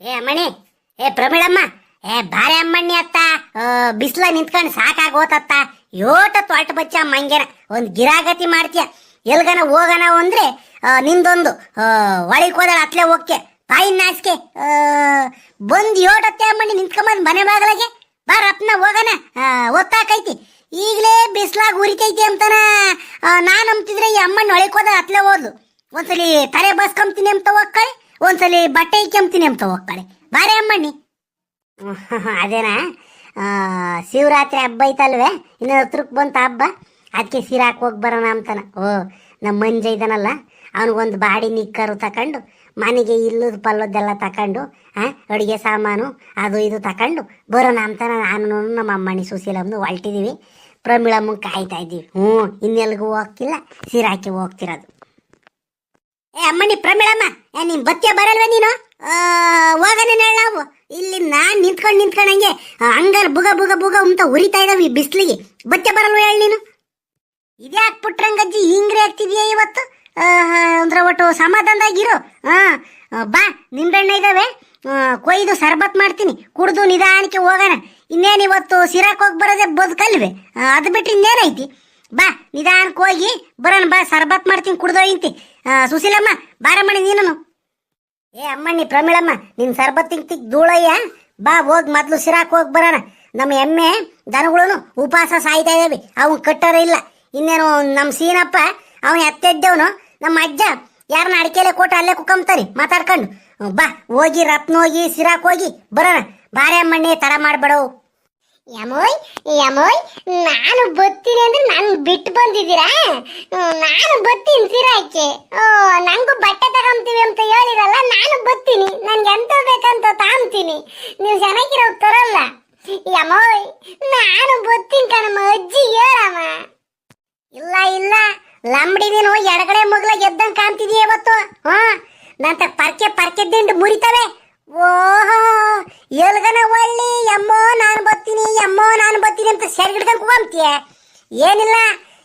ಏ ಅಮ್ಮಣಿ, ಏ ಪ್ರಮೀಳಮ್ಮ ಏ ಬಾರೆ ಅಮ್ಮಣ್ಣಿ ಅತ್ತ ಬಿಸ್ಲ ನಿಂತ್ಕೊಂಡು ಸಾಕಾಗೋತತ್ತ, ಯೋಟ ತೊಟ್ಟ ಬಚ್ಚ ಮಂಗೇನ ಒಂದು ಗಿರಾಗತಿ ಮಾಡ್ತೀಯ, ಎಲ್ಗನ ಹೋಗನ ಅಂದ್ರೆ ನಿಂದೊಂದು ಒಳಗೆ ಹೋದಳ ಅತ್ಲೆ ಹೋಗ್ಕೆ ತಾಯಿ ನಾಚಿಕೆ ಬಂದು ಯೋಟತ್ತೆ ಅಮ್ಮಣ್ಣಿ ನಿಂತ್ಕೊಂಬಂದು ಮನೆ ಬಾಗಲಾಗೆ ಬಾರ ಅಪ್ನ ಹೋಗನ ಒತ್ತಾಕೈತಿ. ಈಗಲೇ ಬಿಸ್ಲಾಗ ಉರಿತೈತಿ ಅಂತನ ನಾನು ಅಂಬ್ತಿದ್ರೆ ಈ ಅಮ್ಮಣ್ಣ ಒಳಗೆ ಹೋದ ಅತ್ಲೆ ಹೋದ್ಲು. ಒಂದ್ಸಲಿ ತಲೆ ಬಸ್ಕೊಂತೀನಿ ಅಂತ ಹೋಗ್ಕಳೆ ಒಂದ್ಸಲಿ ಬಟ್ಟೆ ಇಕ್ಕೊಂಬ್ತೀನಿ ಅಂತ ಹೋಗ್ತಾಳೆ. ಬಾರೆ ಅಮ್ಮಣ್ಣಿ. ಅದೇನಾ? ಶಿವರಾತ್ರಿ ಹಬ್ಬ ಐತಲ್ವೇ? ಇನ್ನು ಹತ್ರಕ್ಕೆ ಬಂತ ಹಬ್ಬ? ಅದಕ್ಕೆ ಸೀರೆ ಹಾಕಿ ಹೋಗಿ ಬರೋಣ ಅಂತಾನ. ಓ ನಮ್ಮ ಮಂಜ ಇದ್ದಾನಲ್ಲ ಅವನಿಗೊಂದು ಬಾಡಿ ನಿಕ್ಕರು ತಕೊಂಡು, ಮನೆಗೆ ಇಲ್ಲದ ಪಲ್ಲದ್ದೆಲ್ಲ ತಕೊಂಡು ಹಾಂ ಅಡುಗೆ ಸಾಮಾನು, ಅದು ಇದು ತಕೊಂಡು ಬರೋಣ ಅಂತ ನಾನು ನಮ್ಮ ಅಮ್ಮಣ್ಣಿ ಸುಶೀಲಮ್ಮನು ಹೊಲ್ಟಿದ್ದೀವಿ ಪ್ರಮಿಳಮ್ಮಂಗೆ ಕಾಯ್ತಾ ಇದ್ದೀವಿ. ಹ್ಞೂ, ಇನ್ನೆಲ್ಗೂ ಹೋಗ್ತಿಲ್ಲ ಸೀರೆ ಹಾಕಿ ಹೋಗ್ತಿರೋದು. ಏ ಪ್ರಮಿಳಮ್ಮ, ಏ ಬತ್ತೆ ಬತ್ತಿಯ ಬರಲ್ವೇ ನೀನು? ಹೋಗನೆ ನಾವು. ಇಲ್ಲಿ ನಾನ್ ನಿಂತ್ಕೊಂಡು ನಿಂತ್ಕೊಂಡಂಗೆ ಹಂಗಾರ ಬುಗ ಬುಗ ಬುಗ ಅಂತ ಉರಿತಾ ಇದಾವೆ ಈ ಬಿಸ್ಲಿಗೆ. ಬತ್ತೆ ಬರಲ್ವ ಹೇಳಿ ನೀನು? ಇದೇ ಹಾಕ್ಬಿಟ್ರಂಗಜ್ಜಿ ಹಿಂಗ್ರಿ ಆಗ್ತಿದ್ಯಾ ಇವತ್ತು? ಅಂದ್ರೆ ಒಟ್ಟು ಸಮಾಧಾನದಾಗಿರು ಹಾ ಬಾ ನಿಂಬೆಣ್ಣೆ ಇದಾವೆ. ಕೊಯ್ದು ಸರ್ಬತ್ ಮಾಡ್ತೀನಿ. ಕುಡ್ದು ನಿಧಾನಕ್ಕೆ ಹೋಗೋಣ. ಇನ್ನೇನು ಇವತ್ತು ಸಿರಾಕ್ ಹೋಗಿ ಬರೋದೇ ಬದುಕಲ್ವೇ? ಅದು ಬಿಟ್ಟು ಇನ್ನೇನೈತಿ ಬಾ, ನಿಧಾನಕ್ಕೆ ಹೋಗಿ, ಬರೋಣ, ಬಾ, ಸರ್ಬತ್ ಮಾಡ್ತೀನಿ ಕುಡ್ದೋಯ್ತಿ ಸುಶೀಲಮ್ಮ, ಬಾರಮ್ಮಣಿ ನೀನು ಏ, ಅಮ್ಮಣ್ಣಿ, ಪ್ರಮೀಳಮ್ಮ, ನಿನ್ ಸರ್ಬತ್ ತಿಂಗ್ ತಿಕ್ ಧೂಳಯ್ಯ. ಬಾ, ಹೋಗ್, ಮೊದ್ಲು ಸಿರಾಕ್ ಹೋಗಿ ಬರೋಣ. ನಮ್ಮ ಎಮ್ಮೆ ದನಗಳು ಉಪವಾಸ ಸಾಯ್ತಾ ಇದಾವೆ ಅವನ್ ಕಟ್ಟರ ಇಲ್ಲ. ಇನ್ನೇನು ನಮ್ಮ ಸೀನಪ್ಪ, ಅವನ್ ಎತ್ತೆದ್ದವನು. ನಮ್ಮ ಅಜ್ಜ ಯಾರನ್ನ ಅಡಿಕೆಲೆ ಕೊಟ್ಟು ಅಲ್ಲೇ ಕುಕ್ಕಂಬ್ತಾರೆ ಮಾತಾಡ್ಕೊಂಡು. ಬಾ, ಹೋಗಿ ರತ್ನ ಹೋಗಿ ಸಿರಾಕ್ ಹೋಗಿ, ಬರೋಣ. ಬಾರೆ ಅಮ್ಮಣ್ಣಿ ತರ ಮಾಡ್ಬೇಡವು. ಯಮೋಯ್ ಯಮೋಯ್, ನಾನು ಬತ್ತೀನಿ ಅಂದ್ರೆ ನನ್ ಬಿಟ್ಟು ಬಂದಿದ್ದೀರಾ? ನಾನು ಬತ್ತೀನಿ ಸಿರಾಕೆ ಓ, ನಂಗೂ ಬಟ್ಟೆ ತಗೊಂತೀವಿ ಅಂತ ಹೇಳಿರಲ್ಲ ನಾನು ಬತ್ತೀನಿ ನನ್ಗೆ ಎಂತ ಬೇಕಂತ ತಾಂತೀನಿ ನೀವು ಚೆನ್ನಾಗಿರೋ ತರಲ್ಲ. ಯಮೋಯ್, ನಾನು ಬತ್ತೀನಿ ಕಣಮ್ಮ, ಅಜ್ಜಿ ಹೇಳಮ್ಮ. ಇಲ್ಲ ಇಲ್ಲ. ಲಂಬಡಿ ನೀನು ಎಡಗಡೆ ಮಗ್ಲ ಗೆದ್ದಂಗ್ ಕಾಣ್ತಿದೀಯ ಇವತ್ತು? ಹಾ? ನಂತ ಪರ್ಕೆ ಪರ್ಕೆ ದಿಂಡು ಮುರಿತವೆ. ಓಹೋ, ಎಲ್ಗನ ಒಳ್ಳಿ ಅಮ್ಮೋ ನಾನು ಬರ್ತೀನಿ ಅಮ್ಮೋ ನಾನು ಬರ್ತೀನಿ ಅಂತ ಸೆರ್ಗಿಡ್ದಂಗ್ ಕೂಗಂತೀಯ ಏನಿಲ್ಲ,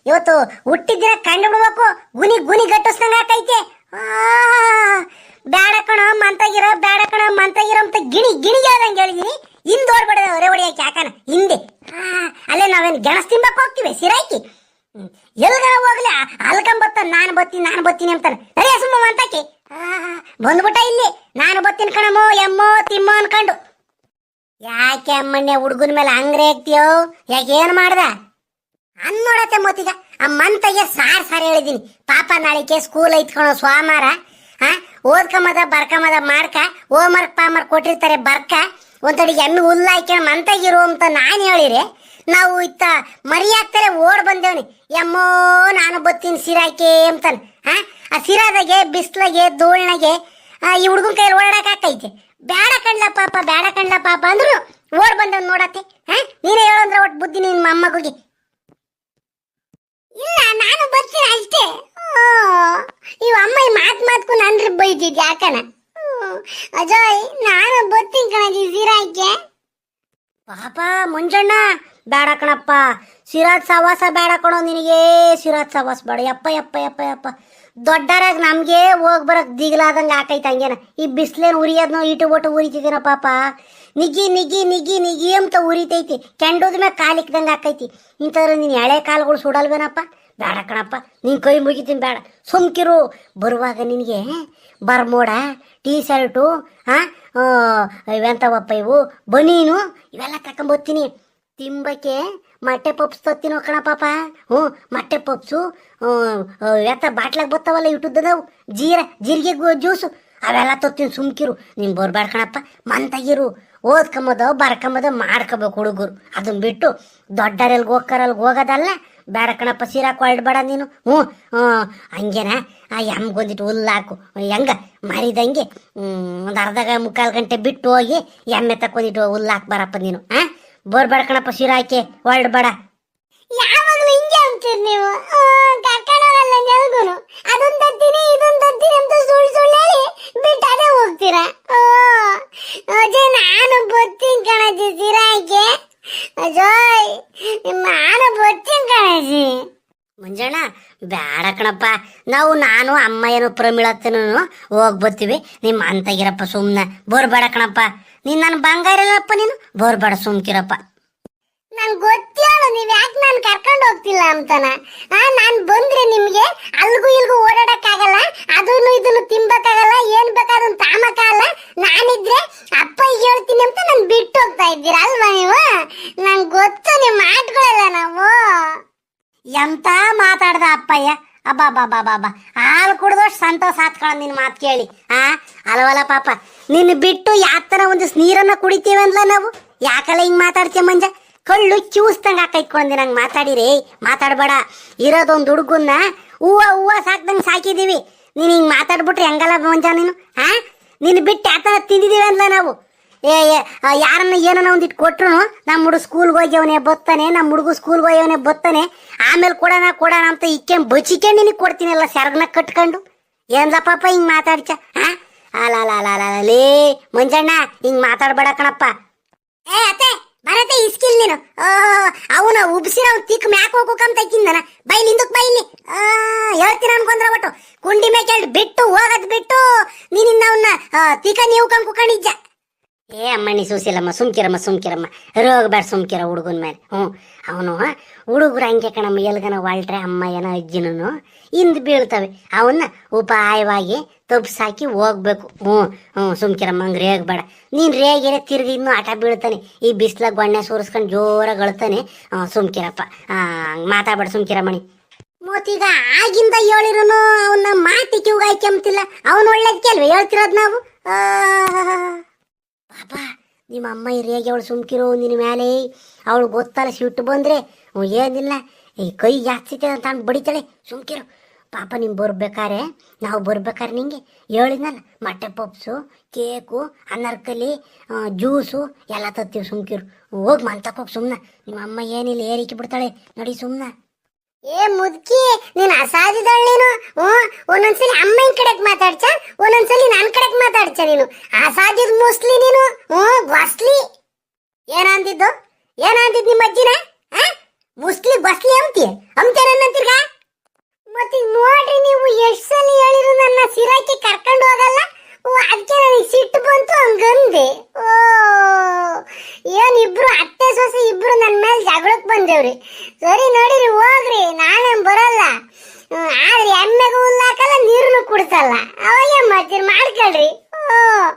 ಇವತ್ತು ಹುಟ್ಟಿದ್ರೆ ಕಂಡು ಬಿಡ್ಬೇಕು, ಗುನಿ ಗುನಿ ಗಟ್ಟಿಸ್ದಂಗ ಆಕೈತೆ. ಬೇಡ ಕಣೋ, ಮಂತಾಗಿರೋ ಬೇಡ ಕಣ, ಮಂತಾಗಿರೋ ಅಂತ ಗಿಣಿ ಗಿಣಿಗೆ ಹೇಳ್ದಂಗೆ ಹೇಳಿದೀನಿ. ಹಿಂದೆ ಓಡ್ಬೇಡ ಹೊರೆ ಹೊಡಿಯಕ್ಕೆ ಯಾಕನ? ಹಿಂದೆ. ಅಲ್ಲೇ ನಾವೇನು ಗೆಣಸ್ ತಿನ್ಬೇಕು ಹೋಗ್ತೀವಿ ಸಿರಾಕಿ ಎಲ್ಗಾರ ಹೋಗ್ಲಿ ಅಲ್ಕಂಬತ್ತ ನಾನು ಬತ್ತೀನಿ ನಾನು ಬತ್ತೀನಿ ಅಂತಾನೆ. ಅರೇ ಸುಮ್ಮ ಅಂತಕ್ಕೆ ಬಂದ್ಬಿಟ್ಟ ಇಲ್ಲಿ. ನಾನು ಬತ್ತೀನಿ ಕಣಮೋ ಎಮ್ಮೋ, ತಿಮ್ಮ ಅನ್ಕೊಂಡು. ಯಾಕೆ ಅಮ್ಮಣ್ಣೆ ಹುಡುಗನ ಮೇಲೆ ಹಂಗ್ರೆ ಆಗ್ತೀಯೋ ಯಾಕೆ ಏನ್ ಮಾಡ್ದ? ಅನ್ ನೋಡತ್ತೆ ಮತ್ತೀಗ. ಆ ಮಂತಗೆ ಸಾರ್ ಸಾರ್ ಹೇಳಿದೀನಿ. ಪಾಪ ನಾಳಿಕೆ ಸ್ಕೂಲ್ ಐತ್ಕೊಳೋ ಸ್ವಾಮಾರ. ಹಾ ಓದ್ಕೊಂಬದ, ಬರ್ಕೊಂಬದ ಮಾಡ್ಕ ಹೋಮ್ವರ್ಕ್ ಪಾಮರ್ಕ್ ಕೊಟ್ಟಿರ್ತಾರೆ ಬರ್ಕ. ಒಂದಡಿ ಎಮ್ಮೆ ಹುಲ್ಲ ಹಾಕ್ಯಣ ಮಂತಗಿರು ಅಂತ ನಾನು ಹೇಳಿರಿ. ನಾವು ಇತ್ತ ಮರಿ ಹಾಕ್ತಾರೆ ಓಡ್ ಬಂದೇವ್ನಿ. ಎಮ್ಮೋ, ನಾನು ಬತ್ತೀನಿ ಸಿರಾಕೆ ಅಂತಾನೆ. ಹಾ? ಆ ಸಿರಾದಾಗೆ, ಬಿಸ್ಲಾಗೆ, ಧೂಳ್ನಾಗೆ ಈ ಹುಡುಗನ ಕೈಯಲ್ಲಿ ಓಡಾಡಕ್ ಆಗ್ತೈತೆ. ಬೇಡ ಕಣ್ಲ ಪಾಪ ಬೇಡ ಕಣ್ಲ ಪಾಪ ಅಂದ್ರು ಓಡ್ ಬಂದವ್ ನೋಡತ್ತೆ. ಹಾ? ನೀನೇ ಹೇಳಂದ್ರೆ ಒಟ್ಟು ಬುದ್ಧಿ ನಿನ್ ಮೊಮ್ಮಗುಗೆ ಇಲ್ಲ, ನಾನು ಬರ್ತೀನಿ ಅಷ್ಟೇ. ಇವ್ ಅಮ್ಮ ಈ ಮಾತ್ ಮಾತ್ಕು ನನ್ರಿ ಬೈತಿದ್ ಯಾಕನ. ಅಜಯ್, ನಾನು ಬರ್ತೀನಿ ಕಣಜಿ ಸಿರಾಕೆ ಪಾಪ, ಮುಂಜಣ್ಣ. ಬೇಡ ಕಣಪ್ಪ. ಸಿರಾಜ್ ಸವಾಸ ಬೇಡ ಕಣೋ ನಿನಗೆ. ಸಿರಾಜ್ ಸವಾಸ ಬೇಡ. ಯಪ್ಪ ಯಪ್ಪ ಯಪ್ಪ ಯಪ್ಪ. ದೊಡ್ಡರಾಗ ನಮ್ಗೆ ಹೋಗ್ ಬರಕ್ ದಿಗ್ಲಾದಂಗ ಆಕೈತೆ ಹಂಗೇನ. ಈ ಬಿಸ್ಲೇನ್ ಉರಿಯೋದ್ನೋ ಇಟು ಒಟ್ಟು ಉರಿತಿದ್ದೀನ ಪಾಪ. ನಿಗಿ ನಿಗಿ ನಿಗಿ ನಿಗಿ ಅಂತ ಉರಿತೈತಿ. ಕೆಂಡೋದ ಮ್ಯಾಗ ಕಾಲಿಕ್ದಂಗ ಆಕೈತಿ. ಇಂಥದ್ರ ನೀನು ಎಳೆ ಕಾಲುಗಳು ಸುಡಲ್ವೇನಪ್ಪ? ಬೇಡ ಕಣಪ್ಪ. ನಿನ್ ಕೈ ಮುಗಿತೀನಿ ಬೇಡ. ಸುಮ್ಕಿರು. ಬರುವಾಗ ನಿನಗೆ ಬರ್ಮೋಡ ಟೀ ಶರ್ಟು ಹಾಂ ಇವೆಂತವಪ್ಪ ಇವು? ಬನೀನು? ಇವೆಲ್ಲ ತಕೊಂಬರ್ತೀನಿ ತಿಂಬಕ್ಕೆ ಮೊಟ್ಟೆ ಪಪ್ಸ್ ತತ್ತಿನೋ ಕಣ ಪಾಪ. ಹ್ಞೂ, ಮೊಟ್ಟೆ ಪಪ್ಸು ಎತ್ತ ಬಾಟ್ಲಾಗ ಬರ್ತಾವಲ್ಲ ಇಟ್ಟುದ್ದದವು ಜೀರ, ಜೀರಿಗೆ ಜ್ಯೂಸು, ಅವೆಲ್ಲ ತೊತ್ತಿನ ಸುಮ್ಕಿರು. ನೀನು ಬರ್ಬೇಡ ಕಣಪ್ಪ, ಮಂತಾಗಿರು. ಓದ್ಕೊಂಬದ, ಬರ್ಕೊಂಬದ ಮಾಡ್ಕೋಬೇಕು ಹುಡುಗರು. ಅದನ್ನ ಬಿಟ್ಟು ದೊಡ್ಡರಲ್ಲಿ ಹೋಗ್ಕರಲ್ಲಿ ಹೋಗೋದಲ್ಲ. ಬೇಡ ಕಣಪ್ಪ ಸೀರಾ ಹೊಳ್ಬೇಡ ನೀನು. ಹ್ಞೂ ಹಂಗೇನ? ಆ ಎಮ್ಗೊಂದಿಟ್ಟು ಹುಲ್ಲಾಕು. ಹೆಂಗ? ಮರಿದಂಗೆ ಒಂದು ಅರ್ಧ ಮುಕ್ಕಾಲು ಗಂಟೆ ಬಿಟ್ಟು ಹೋಗಿ ಎಮ್ಮೆ ತಕ್ಕೊಂದಿಟ್ಟು ಹುಲ್ಲಾಕ್ ಬರಪ್ಪ ನೀನು ಹಾಂ ಬರ್ಬೇಡ ಕಣಪ್ಪ ಸೀರಾಕೆ ಬೇಡ ಯಾವಾಗಲೂ ಹಿಂಗೆ ಅಂತೀರಿ ನೀವು? ಕಕ್ಕಣವಲ್ಲ ನೆಲ್ಗುನು. ಅದೊಂದು ತತ್ತೀನಿ ಇದೊಂದು ತತ್ತೀನಿ ಅಂತ ಸುಳ್ಳು ಸುಳ್ಳು ಹೇಳಿ ಬಿಟ್ಟು ಅದೇ ಹೋಗ್ತೀರಾ ಓ, ಅಜಯ್ ನಾನು ಬರ್ತೀನಿ ಕಣಜಿ ಸಿರಾಕೆ ಅಜಯ್ ನಾನು ಬರ್ತೀನಿ ಕಣಜಿ ಮುಂಜಾಣ ಬೇಡ ಕಣಪ್ಪ. ನಾವು ನಾನು ಅಮ್ಮ ಏನು ಪ್ರಮಿಳತ್ತನೂ ಹೋಗ್ ಬರ್ತೀವಿ. ನಿಮ್ಮ ಅಂತಗಿರಪ್ಪ ಬೋರ್ ಬೇಡ ಕಣಪ್ಪ. ನೀನ್ ನನ್ನ ಬಂಗಾರ ಇಲ್ಲಪ್ಪ ನೀನು ಬರ್ಬೇಡ ಸುಮ್ಕಿರಪ್ಪ. ನನ್ ಗೊತ್ತೇಳು ನೀವ್ ಯಾಕೆ ನಾನ್ ಕರ್ಕೊಂಡು ಹೋಗ್ತಿಲ್ಲ ಅಂತನ? ಆ ನಾನ್ ಬಂದ್ರೆ ನಿಮ್ಗೆ ಅಲ್ಗೂ ಇಲ್ಗೂ ಓಡಾಡಕ್ಕಾಗಲ್ಲ ಅದನ್ನು ಇದನ್ನು ತಿನ್ಬೇಕಾಗಲ್ಲ ಏನ್ ಬೇಕಾದ್ರೂ ತಾಮಕ್ಕಾಗಲ್ಲ. ನಾನಿದ್ರೆ ಅಪ್ಪ ಹೇಳ್ತೀನಿ ಅಂತ ನಾನ್ ಬಿಟ್ಟು ಹೋಗ್ತಾ ಇದ್ದೀರಾ ಅಲ್ವಾ ನೀವು? ನನ್ ಗೊತ್ತು ನಿಮ್ ಮಾತುಗಳಲ್ಲ ನಾವು. ಎಂತ ಮಾತಾಡ್ದ ಅಪ್ಪಯ್ಯ? ಅಬ್ಬಾ ಬಾ ಬಾ ಬಾ ಕುಡ್ದಷ್ಟು ಸಂತೋಷ ಆತ್ಕೊಳ ನಿನ್ ಮಾತು ಕೇಳಿ, ಆ? ಅಲವಲ್ಲ ಪಾಪ. ನಿನ್ನ ಬಿಟ್ಟು ಯಾತನ ಒಂದು ನೀರನ್ನ ಕುಡಿತೀವಂದ್ಲ ನಾವು? ಯಾಕಲ್ಲ ಹಿಂಗ್ ಮಾತಾಡ್ತೀಯ ಮಂಜ? ಕಳ್ಳು ಚೂಸ್ದಂಗ ಹಾಕೈತ್ಕೊಂಡಿ ನಂಗೆ ಮಾತಾಡಿರಿ. ಮಾತಾಡಬೇಡ. ಇರೋದೊಂದು ಹುಡುಗನ್ನ ಹೂವ ಹೂವ ಸಾಕ್ದಂಗೆ ಸಾಕಿದೀವಿ. ನೀನು ಹಿಂಗೆ ಮಾತಾಡ್ಬಿಟ್ರೆ ಹೆಂಗಲ್ಲ ಮಂಜ ನೀನು ಹಾ ನಿನ್ನ ಬಿಟ್ಟು ಯಾತನ ತಿಂದಿದೀವಿ ಅಂದ್ಲ ನಾವು? ಏ ಯಾರನ್ನ ಏನನ್ನ ಒಂದಿಟ್ಟು ಕೊಟ್ರು ನಮ್ಮ ಹುಡುಗ ಸ್ಕೂಲ್ಗೆ ಹೋಗ್ಯವನೇ, ಬತ್ತಾನೆ ನಮ್ಮ ಹುಡುಗ ಸ್ಕೂಲ್ಗೆ ಹೋಗ್ಯವನೇ, ಬತ್ತಾನೆ. ಆಮೇಲೆ ಕೊಡೋಣ ಕೊಡೋಣ ಅಂತ ಇಕ್ಕೆ ಬಚ್ಚಿಕೆ ನಿನಗೆ ಕೊಡ್ತೀನಲ್ಲ, ಸರ್ಗನ ಕಟ್ಕೊಂಡು? ಏನ್ಲ ಪಾಪ ಹಿಂಗ್ ಮಾತಾಡ್ಚ? ಹಾ ಲೇ ಮಂಜಣ್ಣ ಹಿಂಗ್ ಮಾತಾಡ್ಬೇಡ ಕಣಪ್ಪ. ಏ ಅತ್ತೆ ಬರತ್ತೆ ಇಸ್ಕಿಲ್ ನೀನು. ಅವನ ಉಬ್ಸಿರ ಅವ್ನು ತಿಕ್ ಮ್ಯಾಕ್ ಹೋಗೋಕಂತ ತಕ್ಕಿಂದನ ಬೈಲಿ ಹಿಂದಕ್ ಬೈಲಿ. ಆ, ಹೇಳ್ತೀನಿ ಅನ್ಕೊಂಡ್ರ ಒಟ್ಟು. ಕುಂಡಿ ಮೇಕೆಲ್ಡ್ ಬಿಟ್ಟು ಹೋಗದ್ ಬಿಟ್ಟು ನೀನಿನ್ನ ಅವನ್ನ ತಿಕ್ಕ ನೀವು ಕಂಕುಕೊಂಡಿದ್ಜ ಏ ಅಮ್ಮಣ್ಣಿ ಸೂಸಿಲಮ್ಮ, ಸುಮ್ಕಿರಮ್ಮ ಸುಮ್ಕಿರಮ್ಮ. ರೋಗಬೇಡ ಸುಮ್ಕಿರ ಹುಡುಗನ ಮೇಲೆ. ಹ್ಞೂ ಅವನು ಹುಡುಗರು ಹಂಗೆ ಕಣಮ್ಮ, ಎಲ್ಗನ ಒಳ್ಟ್ರೆ ಅಮ್ಮ ಏನೋ ಅಜ್ಜಿನೂ ಹಿಂದ್ ಬೀಳ್ತವೆ. ಅವನ್ನ ಉಪಾಯವಾಗಿ ತಪ್ಪಿಸಾಕಿ ಹೋಗ್ಬೇಕು. ಹ್ಞೂ ಹ್ಞೂ ಸುಮ್ಕಿರಮ್ಮ, ಹಂಗೆ ರೇಗಬೇಡ ನೀನು ರೇಗಿರೆ ತಿರ್ಗಿ ಇನ್ನೂ ಆಟ ಬೀಳ್ತಾನೆ. ಈ ಬಿಸ್ಲಾಗ ಗೊಣ್ಣೆ ಸುರಿಸ್ಕೊಂಡು ಜೋರಾಗಿ ಅಳ್ತಾನೆ. ಸುಮ್ಕಿರಪ್ಪ. ಹಂಗೆ ಮಾತಾಡ್ಬೇಡ ಸುಮ್ಕಿರಮ್ಮಣಿ. ಮೋತಿಗ ಆಗಿಂದ ಹೇಳಿರೋನು ಅವನ್ನ ಮಾತಿ ಕಿವ್ಗೆ ಹಾಕ್ಯಂತಿಲ್ಲ ಅವನು ಒಳ್ಳೇದಕ್ಕೆ ಅಲ್ವೇ ಹೇಳ್ತಿರೋದು ನಾವು? ಆ ಪಾಪ ನಿಮ್ಮ ಅಮ್ಮ ಹಿರಿಯಾಗಿ ಅವಳು ಸುಮ್ಕಿರೋ ನಿನ್ನ ಮೇಲೆ ಅವಳು ಗೊತ್ತಲ್ಲ ಸಿಟ್ಟು ಬಂದ್ರೆ ಏನಿಲ್ಲ. ಈ ಕೈ ಜಾಸ್ತಿ ಅಂತ ಅಂದ್ ಬಡಿತಾಳೆ, ಸುಮ್ಕಿರು. ಪಾಪ ನಿಮ್ ಬರ್ಬೇಕಾರೆ, ನಾವು ಬರ್ಬೇಕಾರೆ ನಿಂಗೆ ಹೇಳಿದ್ನಲ್ಲ, ಮೊಟ್ಟೆ ಪಪ್ಸು, ಕೇಕು ಅನ್ನರ್ಕಲಿ ಜ್ಯೂಸು, ಎಲ್ಲ ತತ್ತೀವಿ ಸುಮ್ಕಿರು. ಹೋಗಿ ಮಂತಕ್ಕೆ ಹೋಗಿ ಸುಮ್ಮನೆ ನಿಮ್ಮ ಅಮ್ಮ ಏನಿಲ್ಲ, ಏರಿಕೆ ಬಿಡ್ತಾಳೆ, ನಡಿ ಸುಮ್ಮನೆ ಏ ಮುದ್ಕಿ, ನೀನ್ ಅಸಾಧ್ಯದಳ್ ನೀನು? ಒಂದೊಂದ್ಸಲಿ ಅಮ್ಮನ ಕಡೆಗ್ ಮಾತಾಡ್ಚ, ಒಂದೊಂದ್ಸಲಿ ನನ್ ಕಡೆಗ್ ಮಾತಾಡ್ಚ ನೀನು. ಅಸಾಧ್ಯದ ಮುಸ್ಲಿ ನೀನು ಹ್ಮ್ ಬಸ್ಲಿ. ಏನಂದಿದ್ದು? ಏನಂದಿದ್ದು ನಿಮ್ಮ ಅಜ್ಜಿನ? ಮುಸ್ಲಿ ಬಸ್ಲಿ ಅಂತಿ ಅಂತೇನಂತೀರ್ಗ ಮತ್ತೆ ನೋಡ್ರಿ ನೀವು ಎಷ್ಟ್ ಸಲ ಹೇಳಿರು ನನ್ನ ಸಿರಾಕಿ ಕರ್ಕೊಂಡು ಹೋಗಲ್ಲ? ಅದಕ್ಕೆ ನನಗೆ ಸಿಟ್ಟು ಬಂತು ಹಂಗಂದೆ. ಓ, ಏನ್ ಇಬ್ರು ಅತ್ತೆ ಸೊಸೆ ಇಬ್ರು ನನ್ನ ಜಗಳಕ್ ಬಂದೇವ್ರಿ. ಸರಿ ನೋಡಿರಿ, ಹೋಗ್ರಿ. ನಾನೇನ್ ಬರಲ್ಲ. ಆದ್ರೆ ಎಮ್ಮೆಗೂ ಹುಲ್ಲಾಕಲ್ಲ ನೀರನ್ನು ಕುಡ್ಸಲ್ಲ. ಅವಾಗ ಏನ್ ಮಾಡ್ತೀರಿ? ಮಾಡ್ಕೊಳ್ರಿ. ಓ